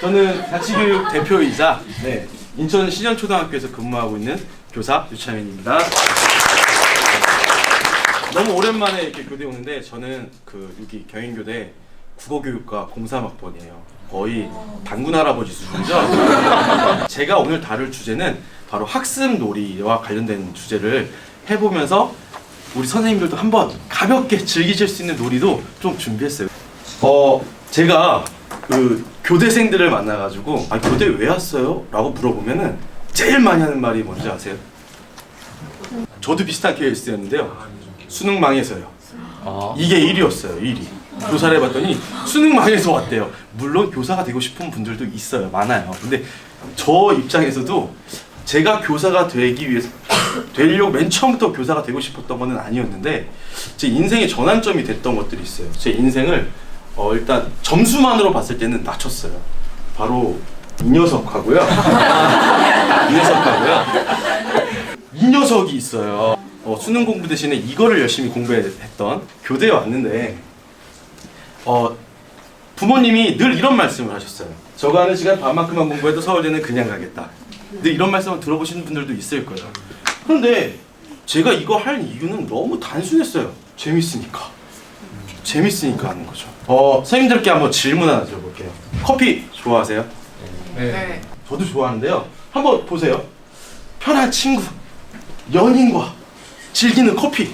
저는 자치교육 대표이자 네, 인천 신현초등학교에서 근무하고 있는 교사 유창현입니다. 너무 오랜만에 이렇게 교대 오는데 저는 그 여기 경인교대 국어교육과 공사학번이에요. 거의 단군 할아버지 수준이죠. 제가 오늘 다룰 주제는 바로 학습 놀이와 관련된 주제를 해보면서 우리 선생님들도 한번 가볍게 즐기실 수 있는 놀이도 좀 준비했어요. 어, 제가 그 교대생들을 만나가지고 아 교대 왜 왔어요? 라고 물어보면은 제일 많이 하는 말이 뭔지 아세요? 저도 비슷한 케이스였는데요. 수능 망해서요. 이게 1위였어요. 1위. 교사를 해봤더니 수능 망해서 왔대요. 물론 교사가 되고 싶은 분들도 있어요. 많아요. 근데 저 입장에서도 제가 교사가 되기 위해서 되려고 맨 처음부터 교사가 되고 싶었던 거는 아니었는데 제 인생의 전환점이 됐던 것들이 있어요. 제 인생을 어, 일단 점수만으로 봤을 때는 낮췄어요. 바로 이 녀석하고요. 이 녀석하고요. 이 녀석이 있어요. 어, 수능 공부 대신에 이거를 열심히 공부했던 교대에 왔는데 어, 부모님이 늘 이런 말씀을 하셨어요. 저거 하는 시간 반만큼만 공부해도 서울대는 그냥 가겠다. 늘 이런 말씀을 들어보시는 분들도 있을 거예요. 그런데 제가 이거 할 이유는 너무 단순했어요. 재밌으니까. 재밌으니까 하는 거죠. 어, 선생님들께 한번 질문 하나 드려볼게요. 커피 좋아하세요? 네. 저도 좋아하는데요. 한번 보세요. 편한 친구, 연인과 즐기는 커피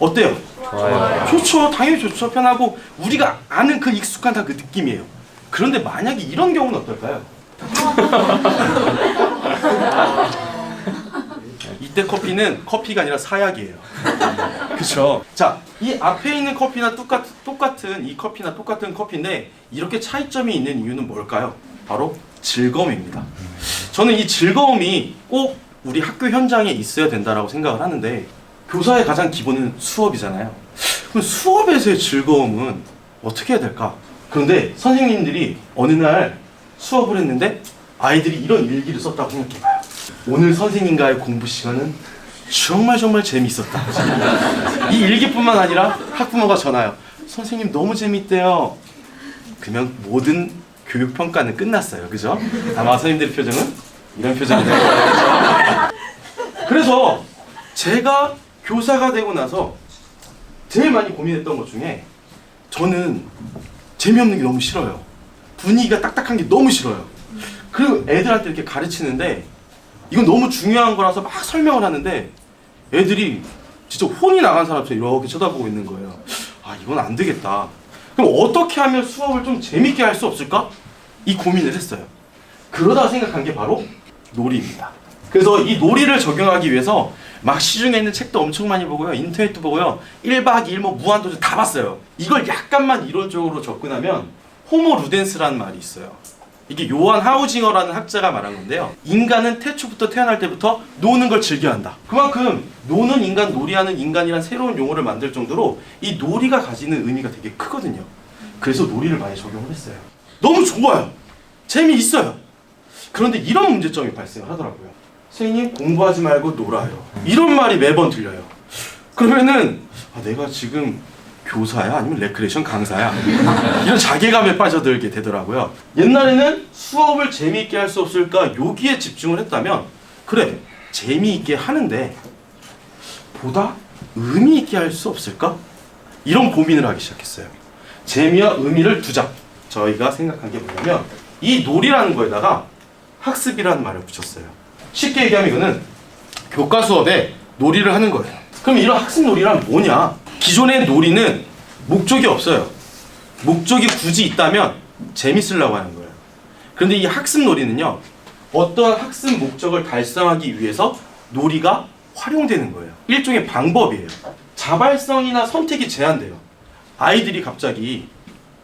어때요? 좋아요. 좋죠. 당연히 좋죠. 편하고 우리가 아는 그 익숙한 다 그 느낌이에요. 그런데 만약에 이런 경우는 어떨까요? 이때 커피는 커피가 아니라 사약이에요. 그렇죠. 자, 이 앞에 있는 커피나 똑같, 똑같은 이 커피나 똑같은 커피인데 이렇게 차이점이 있는 이유는 뭘까요? 바로 즐거움입니다. 저는 이 즐거움이 꼭 우리 학교 현장에 있어야 된다라고 생각을 하는데 교사의 가장 기본은 수업이잖아요. 그럼 수업에서의 즐거움은 어떻게 해야 될까? 그런데 선생님들이 어느 날 수업을 했는데 아이들이 이런 일기를 썼다고 생각해봐요. 오늘 선생님과의 공부 시간은 정말 정말 재미있었다. 이 일기뿐만 아니라 학부모가 전화요. 선생님 너무 재밌대요. 그러면 모든 교육 평가는 끝났어요. 그죠? 아마 선생님들의 표정은 이런 표정이 될 거예요. 그래서 제가 교사가 되고 나서 제일 많이 고민했던 것 중에 저는 재미없는 게 너무 싫어요. 분위기가 딱딱한 게 너무 싫어요. 그리고 애들한테 이렇게 가르치는데 이건 너무 중요한 거라서 막 설명을 하는데 애들이 진짜 혼이 나간 사람처럼 이렇게 쳐다보고 있는 거예요. 아 이건 안 되겠다. 그럼 어떻게 하면 수업을 좀 재밌게 할 수 없을까? 이 고민을 했어요. 그러다 생각한 게 바로 놀이입니다. 그래서 이 놀이를 적용하기 위해서 막 시중에 있는 책도 엄청 많이 보고요. 인터넷도 보고요. 1박 2일 뭐 무한도전 다 봤어요. 이걸 약간만 이론적으로 접근하면 호모 루덴스라는 말이 있어요. 이게 요한 하우징어라는 학자가 말한 건데요. 인간은 태초부터 태어날 때부터 노는 걸 즐겨한다. 그만큼 노는 인간, 놀이하는 인간이란 새로운 용어를 만들 정도로 이 놀이가 가지는 의미가 되게 크거든요. 그래서 놀이를 많이 적용을 했어요. 너무 좋아요. 재미있어요. 그런데 이런 문제점이 발생하더라고요. 선생님 공부하지 말고 놀아요. 이런 말이 매번 들려요. 그러면은 아, 내가 지금 교사야 아니면 레크레이션 강사야 이런 자괴감에 빠져들게 되더라고요. 옛날에는 수업을 재미있게 할 수 없을까 여기에 집중을 했다면 그래 재미있게 하는데 보다 의미 있게 할 수 없을까 이런 고민을 하기 시작했어요. 재미와 의미를 두자. 저희가 생각한 게 뭐냐면 이 놀이라는 거에다가 학습이라는 말을 붙였어요. 쉽게 얘기하면 이거는 교과 수업에 놀이를 하는 거예요. 그럼 이런 학습 놀이란 뭐냐? 기존의 놀이는 목적이 없어요. 목적이 굳이 있다면 재밌으려고 하는 거예요. 그런데 이 학습 놀이는요, 어떠한 학습 목적을 달성하기 위해서 놀이가 활용되는 거예요. 일종의 방법이에요. 자발성이나 선택이 제한돼요. 아이들이 갑자기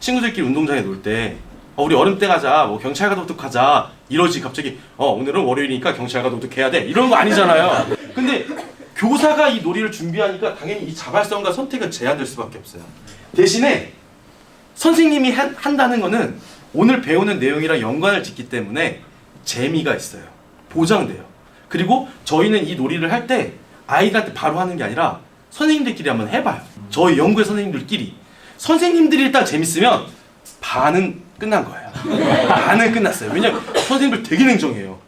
친구들끼리 운동장에 놀 때 어, 우리 얼음 때 가자, 뭐 경찰과 도둑하자 이러지 갑자기 어 오늘은 월요일이니까 경찰과 도둑해야 돼 이런 거 아니잖아요. 근데 교사가 이 놀이를 준비하니까 당연히 이 자발성과 선택은 제한될 수밖에 없어요. 대신에 선생님이 한, 한다는 거는 오늘 배우는 내용이랑 연관을 짓기 때문에 재미가 있어요. 보장돼요. 그리고 저희는 이 놀이를 할 때 아이들한테 바로 하는 게 아니라 선생님들끼리 한번 해봐요. 저희 연구의 선생님들끼리. 선생님들이 일단 재밌으면 반은 끝난 거예요. 반은 끝났어요. 왜냐면 선생님들 되게 냉정해요.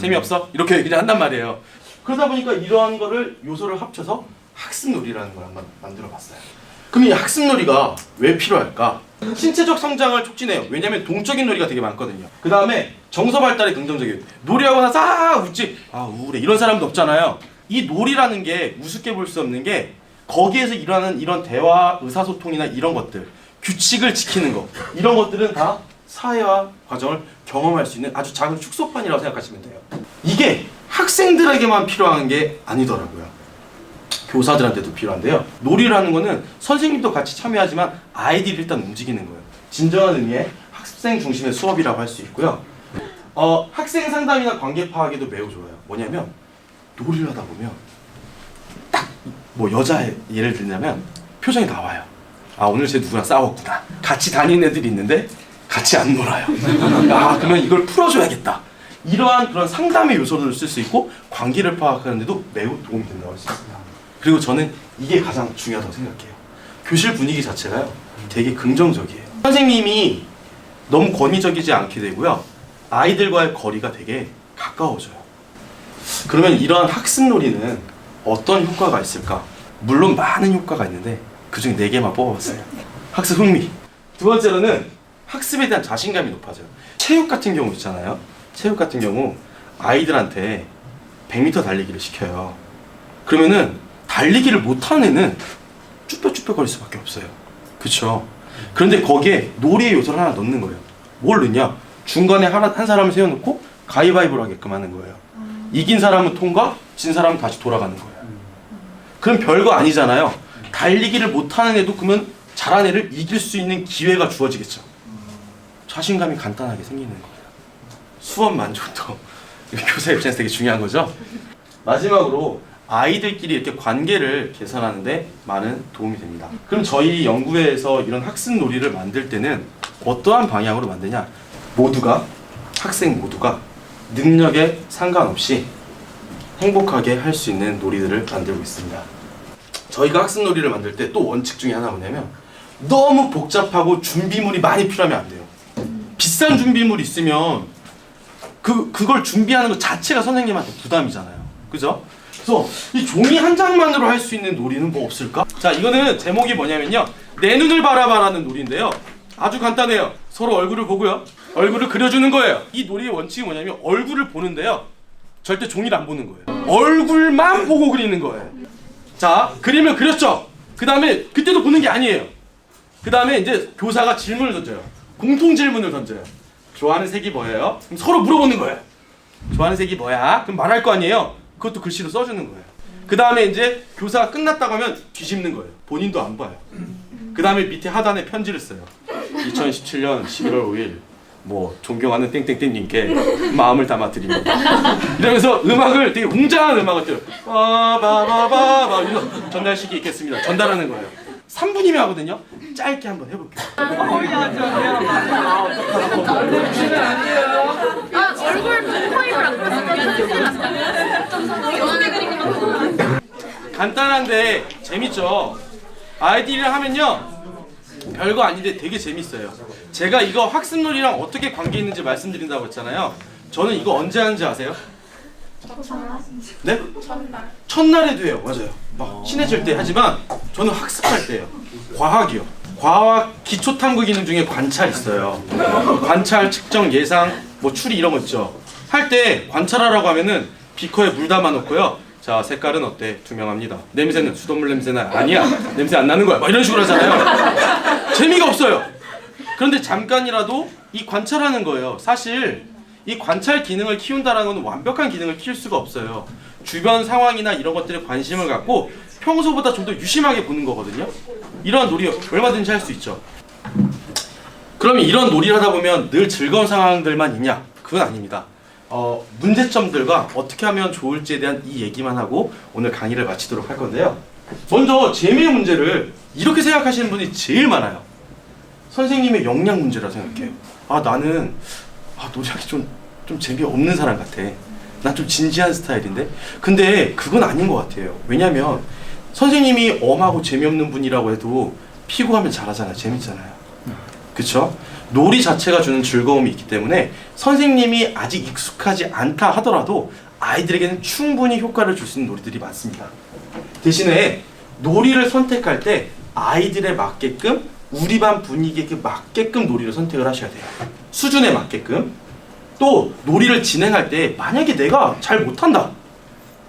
재미없어? 이렇게 그냥 한단 말이에요. 그러다 보니까 이러한 거를 요소를 합쳐서 학습놀이라는 걸 한번 만들어 봤어요. 그럼 이 학습놀이가 왜 필요할까? 신체적 성장을 촉진해요. 왜냐면 동적인 놀이가 되게 많거든요. 그 다음에 정서 발달에 긍정적이에요. 놀이하고 나서 아 웃지, 아 우울해 이런 사람도 없잖아요. 이 놀이라는 게 우습게 볼 수 없는 게 거기에서 일어나는 이런 대화, 의사소통이나 이런 것들, 규칙을 지키는 거 이런 것들은 다 사회화 과정을 경험할 수 있는 아주 작은 축소판이라고 생각하시면 돼요. 이게 학생들에게만 필요한 게 아니더라고요. 교사들한테도 필요한데요. 놀이라는 거는 선생님도 같이 참여하지만 아이들이 일단 움직이는 거예요. 진정한 의미의 학생 중심의 수업이라고 할 수 있고요. 어, 학생 상담이나 관계 파악에도 매우 좋아요. 뭐냐면 놀이를 하다 보면 딱 뭐 여자 예를 들자면 표정이 나와요. 아 오늘 쟤 누구랑 싸웠구나. 같이 다니는 애들이 있는데 같이 안 놀아요. 아 그러면 이걸 풀어줘야겠다. 이러한 그런 상담의 요소를 쓸 수 있고 관계를 파악하는데도 매우 도움이 된다고 할 수 있습니다. 그리고 저는 이게 가장 중요하다고 생각해요. 교실 분위기 자체가요, 되게 긍정적이에요. 선생님이 너무 권위적이지 않게 되고요, 아이들과의 거리가 되게 가까워져요. 그러면 이러한 학습놀이는 어떤 효과가 있을까? 물론 많은 효과가 있는데 그 중에 네 개만 뽑아봤어요. 학습 흥미. 두 번째로는 학습에 대한 자신감이 높아져요. 체육 같은 경우 있잖아요. 체육 같은 경우 아이들한테 100m 달리기를 시켜요. 그러면은 달리기를 못하는 애는 쭈뼛쭈뼛거릴 수밖에 없어요. 그쵸? 그런데 거기에 놀이의 요소를 하나 넣는 거예요. 뭘 넣냐? 중간에 하나, 한 사람을 세워놓고 가위바위보를 하게끔 하는 거예요. 이긴 사람은 통과, 진 사람은 다시 돌아가는 거예요. 그럼 별거 아니잖아요. 달리기를 못하는 애도 그러면 잘한 애를 이길 수 있는 기회가 주어지겠죠. 자신감이 간단하게 생기는 거예요. 수업 만족도 교사 입장에서 되게 중요한 거죠. 마지막으로 아이들끼리 이렇게 관계를 개선하는데 많은 도움이 됩니다. 그럼 저희 연구회에서 이런 학습 놀이를 만들 때는 어떠한 방향으로 만드냐? 모두가 학생 모두가 능력에 상관없이 행복하게 할 수 있는 놀이들을 만들고 있습니다. 저희가 학습 놀이를 만들 때 또 원칙 중에 하나 뭐냐면 너무 복잡하고 준비물이 많이 필요하면 안 돼요. 비싼 준비물 있으면 그 그걸 준비하는 것 자체가 선생님한테 부담이잖아요. 그죠? 그래서 이 종이 한 장만으로 할 수 있는 놀이는 뭐 없을까? 자, 이거는 제목이 뭐냐면요. 내 눈을 바라봐라는 놀이인데요. 아주 간단해요. 서로 얼굴을 보고요. 얼굴을 그려주는 거예요. 이 놀이의 원칙이 뭐냐면 얼굴을 보는데요. 절대 종이를 안 보는 거예요. 얼굴만 보고 그리는 거예요. 자, 그림을 그렸죠. 그 다음에 그때도 보는 게 아니에요. 그 다음에 이제 교사가 질문을 던져요. 공통 질문을 던져요. 좋아하는 색이 뭐예요? 그럼 서로 물어보는 거예요. 좋아하는 색이 뭐야? 그럼 말할 거 아니에요. 그것도 글씨로 써주는 거예요. 그 다음에 이제 교사가 끝났다고 하면 뒤집는 거예요. 본인도 안 봐요. 그 다음에 밑에 하단에 편지를 써요. 2017년 11월 5일 뭐 존경하는 땡땡땡님께 마음을 담아 드립니다. 이러면서 음악을 되게 웅장한 음악을 띄워요. 빠바바바바 전달식이 있겠습니다. 전달하는 거예요. 3분이면 하거든요. 짧게 한번 해볼게요. 아 얼굴 포인을 안 그렸어. 간단한데 재밌죠. 아이들이랑 하면요 별거 아닌데 되게 재밌어요. 제가 이거 학습놀이랑 어떻게 관계 있는지 말씀드린다고 했잖아요. 저는 이거 언제 하는지 아세요? 네? 첫날에도 해요. 맞아요. 막 친해질 때 하지만 저는 학습할 때요. 과학이요. 과학 기초 탐구 기능 중에 관찰 있어요. 관찰, 측정, 예상, 뭐 추리 이런 거 있죠. 할 때 관찰하라고 하면은 비커에 물 담아 놓고요. 자 색깔은 어때? 투명합니다. 냄새는 수돗물 냄새나 아니야. 냄새 안 나는 거야. 막 이런 식으로 하잖아요. 재미가 없어요. 그런데 잠깐이라도 이 관찰하는 거예요. 사실 이 관찰 기능을 키운다라는 건 완벽한 기능을 키울 수가 없어요. 주변 상황이나 이런 것들에 관심을 갖고 평소보다 좀 더 유심하게 보는 거거든요. 이러한 놀이 얼마든지 할 수 있죠. 그러면 이런 놀이를 하다 보면 늘 즐거운 상황들만 있냐? 그건 아닙니다. 어, 문제점들과 어떻게 하면 좋을지에 대한 이 얘기만 하고 오늘 강의를 마치도록 할 건데요. 먼저 재미의 문제를 이렇게 생각하시는 분이 제일 많아요. 선생님의 역량 문제라 생각해요. 아 나는 아 노래하기 좀, 좀 재미없는 사람 같아. 난 좀 진지한 스타일인데 근데 그건 아닌 것 같아요 왜냐면 선생님이 엄하고 재미없는 분이라고 해도 피고하면 잘하잖아요. 재밌잖아요. 그쵸? 놀이 자체가 주는 즐거움이 있기 때문에 선생님이 아직 익숙하지 않다 하더라도 아이들에게는 충분히 효과를 줄 수 있는 놀이들이 많습니다. 대신에 놀이를 선택할 때 아이들에 맞게끔 우리 반 분위기에 맞게끔 놀이를 선택을 하셔야 돼요. 수준에 맞게끔. 또 놀이를 진행할 때 만약에 내가 잘 못한다.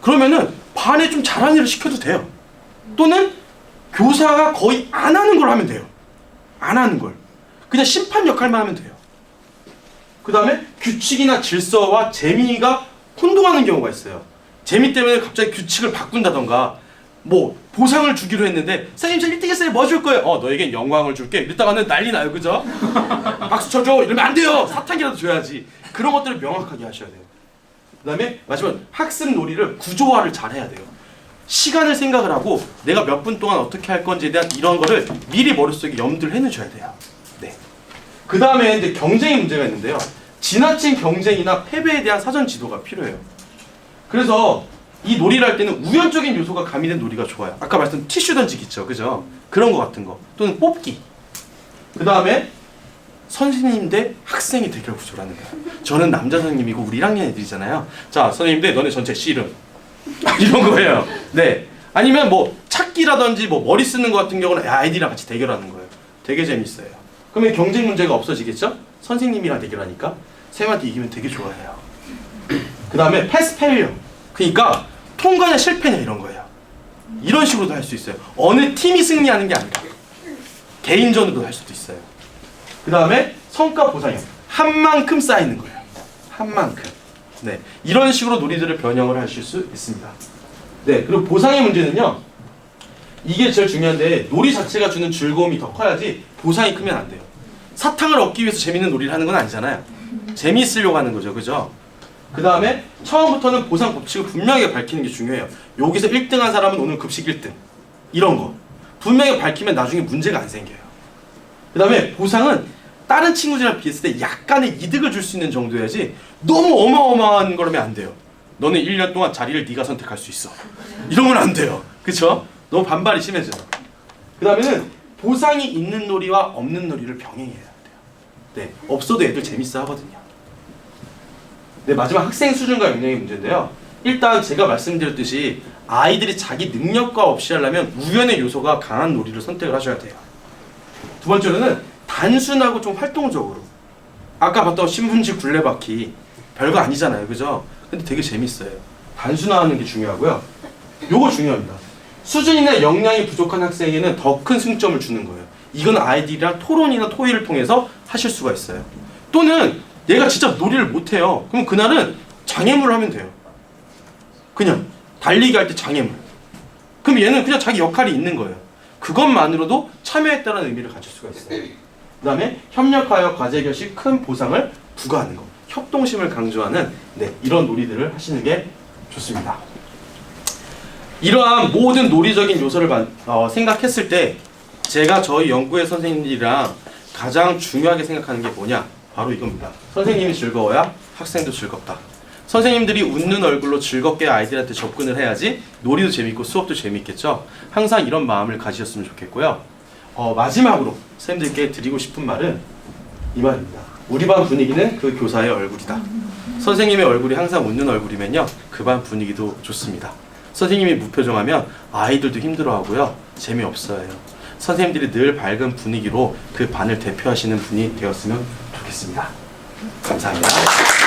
그러면은 반에 좀 잘하는 일을 시켜도 돼요 또는 교사가 거의 안 하는 걸 하면 돼요. 안 하는 걸. 그냥 심판 역할만 하면 돼요. 그 다음에 규칙이나 질서와 재미가 혼동하는 경우가 있어요. 재미 때문에 갑자기 규칙을 바꾼다던가 뭐 보상을 주기로 했는데 선생님 저 1등 했어요. 뭐 줄 거예요? 어 너에겐 영광을 줄게. 이랬다가는 난리 나요. 그죠? 박수 쳐줘. 이러면 안 돼요. 사탕이라도 줘야지. 그런 것들을 명확하게 하셔야 돼요. 그 다음에 마지막 학습 놀이를 구조화를 잘 해야 돼요 시간을 생각을 하고 내가 몇 분 동안 어떻게 할 건지에 대한 이런 거를 미리 머릿속에 염두를 해놓으셔야 돼요 네. 그 다음에 이제 경쟁의 문제가 있는데요 지나친 경쟁이나 패배에 대한 사전 지도가 필요해요 그래서 이 놀이를 할 때는 우연적인 요소가 가미된 놀이가 좋아요. 아까 말했던 티슈 던지기 있죠, 그죠? 그런 거 같은 거 또는 뽑기. 그 다음에 선생님 대 학생이 대결 구조라는 거예요. 저는 남자 선생님이고 우리 1학년 애들이잖아요. 자, 선생님 대 너네 전체 씨름 이런 거예요. 네. 아니면 뭐 찾기라든지 뭐 머리 쓰는 거 같은 경우는 아이들이랑 같이 대결하는 거예요. 되게 재밌어요. 그러면 경쟁 문제가 없어지겠죠? 선생님이랑 대결하니까 쌤한테 이기면 되게 좋아해요. 그 다음에 패스 페일려. 그러니까 통과냐 실패냐 이런 거예요. 이런 식으로도 할 수 있어요. 어느 팀이 승리하는 게 아니라 개인전으로 할 수도 있어요. 그 다음에 성과 보상형. 한 만큼 쌓이는 거예요. 한 만큼. 네, 이런 식으로 놀이들을 변형을 하실 수 있습니다. 네, 그리고 보상의 문제는요. 이게 제일 중요한데 놀이 자체가 주는 즐거움이 더 커야지 보상이 크면 안 돼요. 사탕을 얻기 위해서 재밌는 놀이를 하는 건 아니잖아요. 재미있으려고 하는 거죠, 그죠? 그 다음에 처음부터는 보상 법칙을 분명하게 밝히는 게 중요해요. 여기서 1등 한 사람은 오늘 급식 1등. 이런 거. 분명히 밝히면 나중에 문제가 안 생겨요. 그 다음에 보상은 다른 친구들이랑 비했을 때 약간의 이득을 줄 수 있는 정도여야지 너무 어마어마한 거라면 안 돼요. 너는 1년 동안 자리를 네가 선택할 수 있어. 이러면 안 돼요. 그쵸? 너무 반발이 심해져요. 그 다음에는 보상이 있는 놀이와 없는 놀이를 병행해야 돼요. 네, 없어도 애들 재밌어 하거든요. 네, 마지막 학생 수준과 역량의 문제인데요. 일단 제가 말씀드렸듯이 아이들이 자기 능력과 없이 하려면 우연의 요소가 강한 놀이를 선택을 하셔야 돼요. 두 번째로는 단순하고 좀 활동적으로. 아까 봤던 신문지 굴레바퀴 별거 아니잖아요, 그죠? 근데 되게 재밌어요. 단순화하는 게 중요하고요. 요거 중요합니다. 수준이나 역량이 부족한 학생에게는 더 큰 승점을 주는 거예요. 이건 아이들이랑 토론이나 토의를 통해서 하실 수가 있어요. 또는 얘가 진짜 놀이를 못해요. 그럼 그날은 장애물을 하면 돼요. 그냥 달리기 할 때 장애물. 그럼 얘는 그냥 자기 역할이 있는 거예요. 그것만으로도 참여했다는 의미를 가질 수가 있어요. 그 다음에 협력하여 과제 결시 큰 보상을 부과하는 거. 협동심을 강조하는 네, 이런 놀이들을 하시는 게 좋습니다. 이러한 모든 놀이적인 요소를 만- 어, 생각했을 때 제가 저희 연구회 선생님들이랑 가장 중요하게 생각하는 게 뭐냐? 바로 이겁니다. 선생님이 즐거워야 학생도 즐겁다. 선생님들이 웃는 얼굴로 즐겁게 아이들한테 접근을 해야지 놀이도 재밌고 수업도 재밌겠죠. 항상 이런 마음을 가지셨으면 좋겠고요. 어, 마지막으로 선생님들께 드리고 싶은 말은 이 말입니다. 우리 반 분위기는 그 교사의 얼굴이다. 선생님의 얼굴이 항상 웃는 얼굴이면요. 그 반 분위기도 좋습니다. 선생님이 무표정하면 아이들도 힘들어하고요. 재미없어요. 선생님들이 늘 밝은 분위기로 그 반을 대표하시는 분이 되었으면 좋겠습니다. 감사합니다.